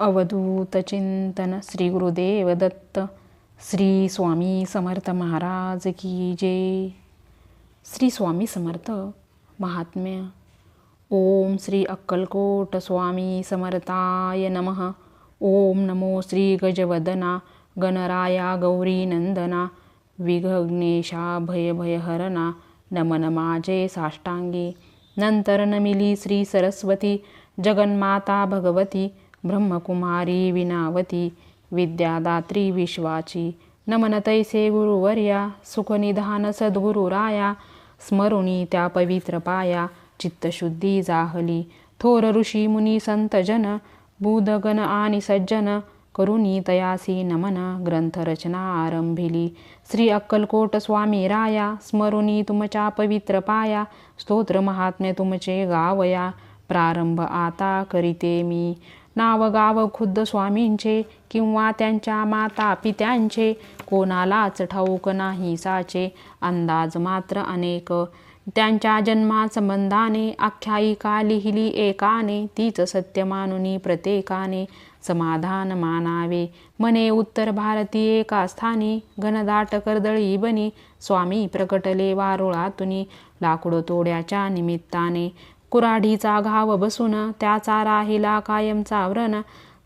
अवधूतचिंतन श्री गुरुदेव दत्त श्री स्वामी समर्थ महाराज की जय। श्री स्वामी समर्थ महात्म्य। ओम श्री अक्कलकोट स्वामी समर्थाय नमः। ओम नमो श्री गजवदना गणराया गौरी नंदना विघ्नेशा भय भयहरणा नमन माझे साष्टांगी। नंतर नमिली श्री सरस्वती जगन्माता भगवती ब्रह्मकुमारी विनावती विद्यादात्री विश्वाची। नमन तैसे गुरुवर्या सुखनिधान सद्गुरुराया स्मरुणी त्या पवित्र पाया चित्तशुद्धी जाहली। थोर ऋषी मुनी संत जन बुधगण आणि सज्जन करुणी तयासी नमन ग्रंथरचना आरंभिली। श्री अक्कलकोट स्वामी राया स्मरुणी तुमच्या पवित्र पाया स्तोत्र महात्म्य तुमचे गावया। प्रारंभ आता करीते मी। नाव गाव खुद्द स्वामींचे किंवा त्यांच्या माता पित्यांचे कोणालाच ठाऊक नाही साचे. अंदाज मात्र अनेक. त्यांच्या जन्मासंबंधाने आख्यायिका लिहिली एकाने तीच सत्य मानुनी प्रत्येकाने समाधान मानावे. मने उत्तर भारतीय एका स्थानी घनदाट कर्दळी बनी स्वामी प्रकटले वारुळातुनी लाकूड तोड्याच्या निमित्ताने. कुराढीचा घाव बसून त्याचा राहिला कायमचा व्रण.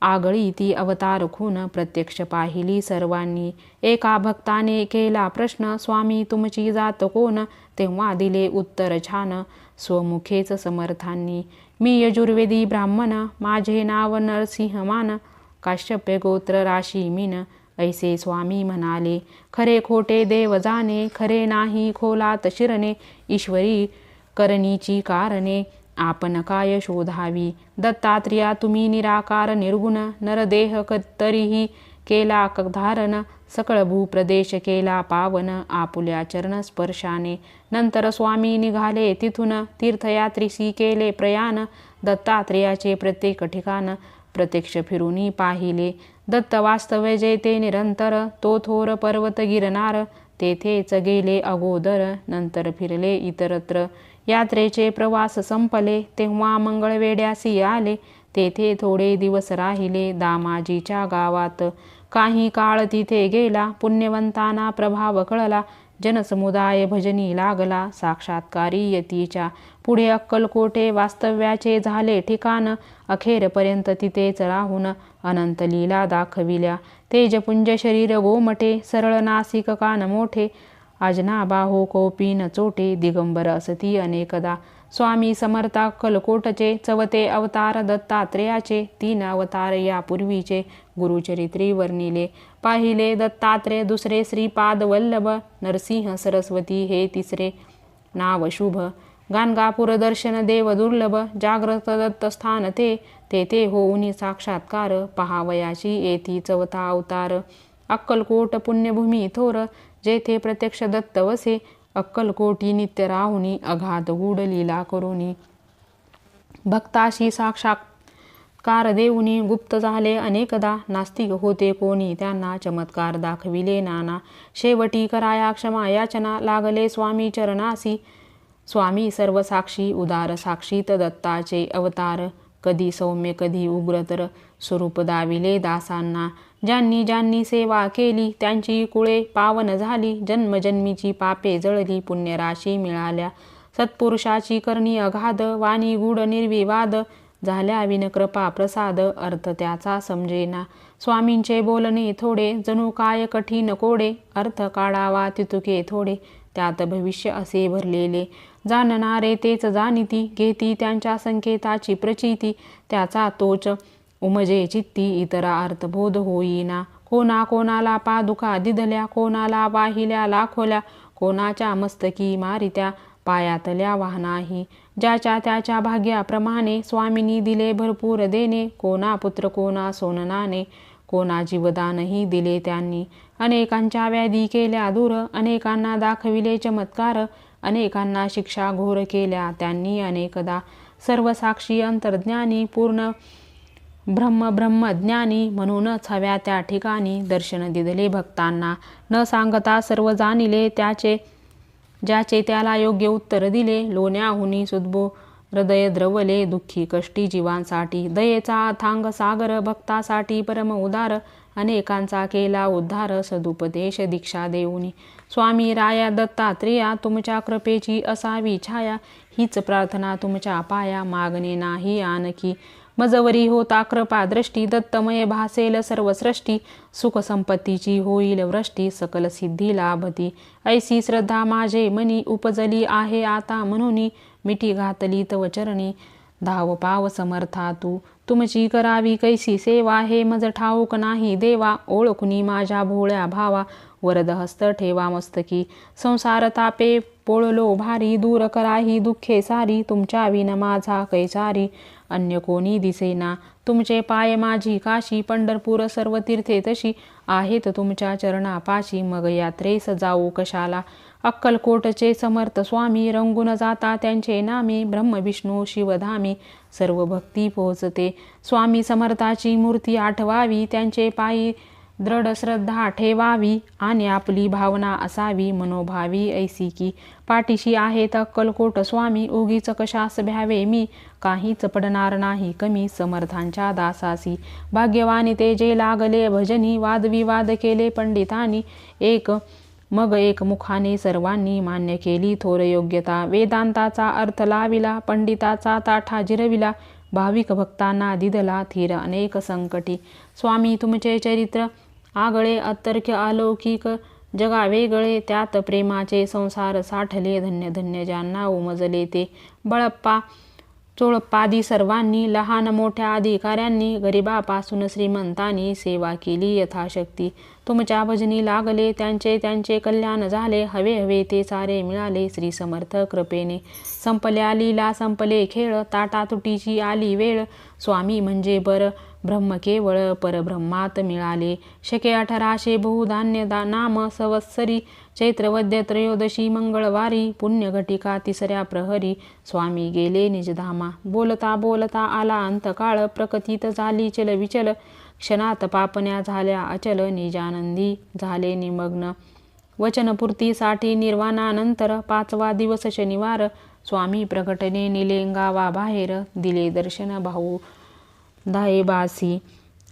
आगळी ती अवतार खून प्रत्यक्ष पाहिली सर्वांनी. एका भक्ताने केला प्रश्न स्वामी तुमची जात कोण? तेव्हा दिले उत्तर छान. स्वमुखेच समर्थांनी मी यजुर्वेदी ब्राह्मण माझे नाव नरसिंहमान. काश्यप्य गोत्र राशी मीन. ऐसे स्वामी म्हणाले खरे खोटे देव जाणे खरे नाही खोलात शिरणे. ईश्वरी करणीची कारणे. आपण काय शोधावी? दत्तात्रिया तुम्ही निराकार निर्गुण नरदेह तरीही केला धारण. सकळ भूप्रदेश केला पावन आपुल्या चरण स्पर्शाने नंतर स्वामी निघाले तिथून. तीर्थयात्रीसी केले प्रयाण. दत्तात्रेयाचे प्रत्येक ठिकाण प्रत्यक्ष फिरूनी पाहिले. दत्त वास्तव्य जेते निरंतर तो थोर पर्वत गिरणार तेथेच गेले अगोदर. नंतर फिरले इतरत्र. यात्रेचे प्रवास संपले. तेव्हा मंगळवेड्यासी आले. तेथे थोडे दिवस राहिले. दामाजीच्या गावात काही काळ तिथे गेला. पुण्यवंतांना प्रभाव कळला. जनसमुदाय भजनी लागला. साक्षात्कारी यतीच्या पुढे अक्कलकोटे वास्तव्याचे झाले ठिकाण. अखेरपर्यंत तिथेच राहून अनंत लीला दाखविल्या. तेजपुंज शरीर गोमटे सरळ नासिक कान मोठे. आजना बाहो कोपीन चोटे दिगंबर असती अनेकदा. स्वामी समर्था कलकोटचे चवते अवतार दत्तात्रेयाचे तीन अवतार यापूर्वीचे गुरुचरित्री वर्णिले. पाहिले दत्तात्रेय दुसरे श्रीपाद वल्लभ नरसिंह सरस्वती हे तिसरे. नाव शुभ. गाणगापूर दर्शन देव दुर्लभ जाग्रत दत्त स्थान ते तेथे होऊनी साक्षात्कार पहावयाची येथी चवथा अवतार. अक्कलकोट पुण्यभूमी थोर जेथे प्रत्यक्ष दत्त वसे अक्कलकोटी नित्य राहुनी अघात गूढ लीला करुनी. भक्ताशी साक्षात्कार देऊनी गुप्त झाले अनेकदा नास्तिक होते कोणी त्यांना चमत्कार दाखविले नाना. शेवटी कराया क्षमा याचना लागले स्वामी चरणासी. स्वामी सर्व साक्षी उदार साक्षीत दत्ताचे अवतार. कधी सौम्य कधी उग्र तर स्वरूप दाविले दासांना. ज्यांनी ज्यांनी सेवा केली त्यांची कुळे पावन झाली जन्मजन्मीची पापे जळली पुण्यराशी मिळाल्या. सत्पुरुषाची करणी अगाध वाणी गुढ निर्विवाद. झाल्या विनकृपा प्रसाद अर्थ त्याचा समजेना. स्वामींचे बोलणे थोडे जणू काय कठीण कोडे अर्थ काढावा तितुके थोडे. त्यात भविष्य असे भरलेले. जाणणारे तेच जाणिती घेती त्यांच्या संकेताची प्रचिती. त्याचा तोच उमजे चित्ती इतरा अर्थबोध होईना. कोणा कोणाला पादुका दिधल्या कोणाला वाहिल्या लाखोल्या कोणाच्या मस्तकी मारित्या पायातल्या वाहनाही. ज्याच्या त्याच्या भाग्याप्रमाणे स्वामींनी दिले भरपूर देणे कोणा पुत्र कोणा सोननाने कोणा जीवदानही दिले त्यांनी. अनेकांच्या व्याधी केल्या दूर अनेकांना दाखविले चमत्कार अनेकांना शिक्षा घोर केल्या त्यांनी अनेकदा. सर्वसाक्षी अंतर्ज्ञानी पूर्ण ब्रह्म ब्रह्मज्ञानी म्हणूनच हव्या त्या ठिकाणी दर्शन दिदले भक्तांना. न सांगता सर्व जाणिले त्याचे ज्याचे त्याला योग्य उत्तर दिले. लोण्याहुनी सुद्बो हृदय द्रवले दुःखी कष्टी जीवांसाठी. दयेचा अथांग सागर भक्तासाठी परम उदार. अनेकांचा केला उद्धार सदुपदेश दीक्षा देऊनी. स्वामी राया दत्तात्रेया तुमच्या कृपेची असावी छाया. हीच प्रार्थना तुमच्या पाया मागणे नाही आणखी. मजवरी होत आक्रपा दृष्टी दत्तमय भासेल सर्वसृष्टी सुखसंपत्तीची होईल वृष्टी सकल सिद्धी लाभती. ऐसी श्रद्धा माझे मनी उपजली आहे आता म्हणून मिठी घातली तव चरणी. धाव पाव समर्था तू. तुमची करावी कैसी सेवा हे मज ठाऊक नाही देवा. ओळखुनी माझ्या भोळ्या भावा. वरद हस्त ठेवा मस्तकी. संसार तापे पोळलो भारी. दूर कराही दुःखे सारी. तुमच्या विन माझा कैसारी. अन्य कोणी दिसेना. तुमचे पाय माझी काशी. पंढरपूर सर्व तीर्थे तशी. आहेत तुमच्या चरणापाशी. मग यात्रेस जाऊ कशाला? अक्कलकोटचे समर्थ स्वामी रंगून जाता त्यांचे नामे ब्रह्मविष्णू शिवधामी सर्व भक्ती पोहोचते. स्वामी समर्थाची मूर्ती आठवावी त्यांचे पायी दृढ श्रद्धा ठेवावी आणि आपली भावना असावी मनोभावी ऐसी की. पाठीशी आहेत अक्कलकोट स्वामी उगीच कशास भ्यावे मी? काहीच पडणार नाही कमी समर्थांच्या दासासी. भाग्यवानी ते जे लागले भजनी वादविवाद केले पंडितांनी. एक मग एक मुखाने सर्वांनी मान्य केली थोर योग्यता. वेदांताचा अर्थ लाविला पंडिताचा ताठा जिरविला भाविक भक्तांना दिदला थिर अनेक संकटी. स्वामी तुमचे चरित्र आगळे अतर्क्य अलौकिक जगा वेगळे त्यात प्रेमाचे संसार साठले धन्य धन्य ज्यांना उमजले ते. बळप्पा चोळप्पादी सर्वांनी लहान मोठ्या अधिकाऱ्यांनी गरिबापासून श्रीमंतांनी सेवा केली यथाशक्ती. तुमच्या भजनी लागले त्यांचे त्यांचे कल्याण झाले हवे हवे ते सारे मिळाले श्री समर्थ कृपेने. संपल्या लीला संपले खेळ ताटातुटीची आली वेळ स्वामी म्हणजे बरं. ब्रह्म केवळ परब्रह्मात मिळाले. शके अठराशे बहुधान्य दा नाम संवत्सरी. चैत्रवद्य त्रयोदशी मंगळवारी पुण्यघटिका तिसऱ्या प्रहरी. स्वामी गेले निजधामा. बोलता बोलता आला अंतकाळ. प्रकथित झाली चल विचल. क्षणात पापण्या झाल्या अचल निजानंदी. झाले निमग्न. वचनपूर्तीसाठी निर्वाणानंतर पाचवा दिवस शनिवार. स्वामी प्रकटने निलेंगावा बाहेर. दिले दर्शन भाऊ. दायेबासी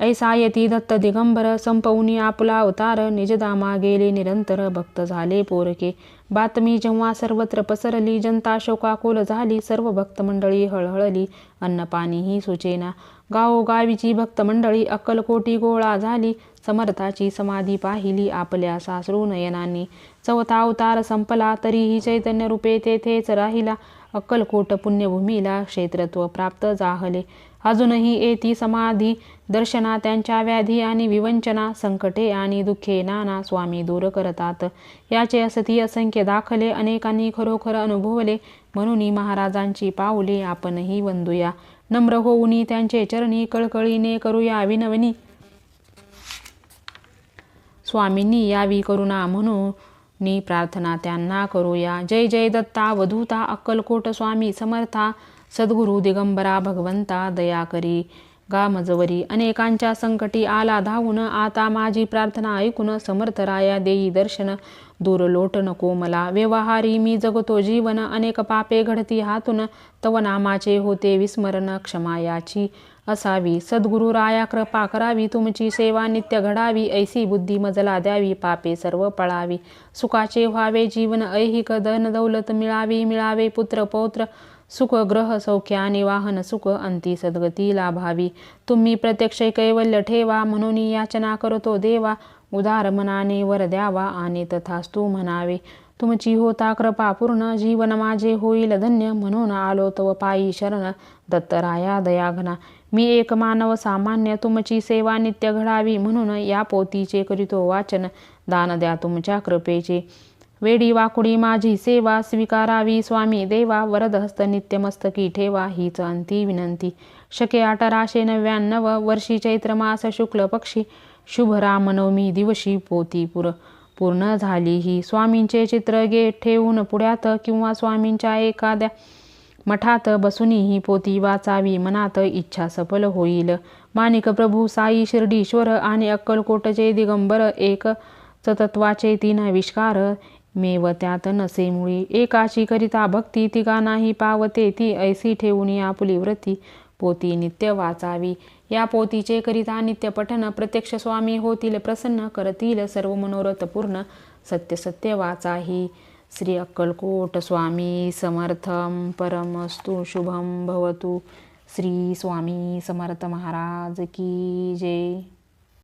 ऐसा यती दत्त दिगंबर संपवनी आपला अवतार निजदामा गेले निरंतर भक्त झाले पोरके बातमी जेव्हा सर्वत्र पसरली जनता शोकाकुल झाली सर्व भक्त मंडळी हळहळली अन्नपाणीही सुचेना गावोगावीची भक्त मंडळी अक्कलकोटी गोळा झाली समर्थाची समाधी पाहिली आपल्या सासरू नयनांनी चौथा अवतार संपला तरीही चैतन्य रूपे तेथेच राहिला अक्कलकोट पुण्यभूमीला क्षेत्रत्व प्राप्त जाहले अजूनही येती समाधी दर्शना त्यांच्या व्याधी आणि विवंचना संकटे आणि दुःखे नाना स्वामी दूर करतात. याचे असती असंख्य दाखले अनेकांनी खरोखर अनुभवले म्हणून महाराजांची पावले आपणही वंदूया. नम्र होऊनी त्यांचे चरणी कळकळीने करूया विनवनी. स्वामींनी यावी करुणा म्हणून नी प्रार्थना त्यांना करूया. जय जय दत्ता वधूता अक्कलकोट स्वामी समर्था. सद्गुरु दिगंबरा भगवंता दया करी. गामजवरी अनेकांच्या संकटी आला धावून आता माझी प्रार्थना ऐकून समर्थराया देई दर्शन. दूर लोट नको मला व्यवहारी मी जगतो जीवन. अनेक पापे घडती हातून तव नामाचे होते विस्मरण क्षमायाची. असावी सद्गुरु राया कृपा करावी. तुमची सेवा नित्य घडावी. ऐसी बुद्धी मजला द्यावी पापे सर्व पळावी. सुखाचे व्हावे जीवन ऐहिक धन दौलत मिळावी. मिळावे पुत्र पौत्र. सुख ग्रह सौख्य आणि वाहन सुख अंती सद्गती लाभावी. तुम्ही प्रत्यक्ष कैवल्य ठेवा म्हणून याचना करतो देवा. उदार मनाने वर द्यावा आणि तथास्तू म्हणावे. तुमची होता कृपा पूर्ण जीवन माझे होईल धन्य म्हणून आलो तव पायी शरण दत्तराया दयाघना. मी एक मानव सामान्य तुमची सेवा नित्य घडावी म्हणून या पोतीचे करीतो वाचन. दान द्या तुमच्या कृपेचे. वेडी वाकुडी माझी सेवा स्वीकारावी स्वामी देवा वरदहस्त नित्यमस्तकी ठेवा हीच अंती विनंती. शके अठराशे नव्याण्णव वर्षी चैत्र मास शुक्ल पक्षी शुभ रामनवमी दिवशी पोती पुर. पूर्ण झाली ही स्वामींचे चित्र गे ठेवून पुढ्यात किंवा स्वामींच्या एखाद्या मठात बसूनही ही पोती वाचावी मनात इच्छा सफल होईल. माणिक प्रभू साई शिर्डीश्वर आणि अक्कलकोटचे दिगंबर एक सतत्वाचे तीन आविष्कार मेव त्यात नसे मुळी. एकाची करिता भक्ती तिगा नाही पावते. ती ऐसी ठेवून आपली व्रती. पोती नित्य वाचावी. या पोतीचे करिता नित्य पठन. प्रत्यक्ष स्वामी होतील प्रसन्न. करतील सर्व मनोरथ पूर्ण. सत्य सत्य वाचाही. श्री अक्कलकोट स्वामी समर्थम परमस्तु शुभम भवतु. श्री स्वामी समर्थ महाराज की जय.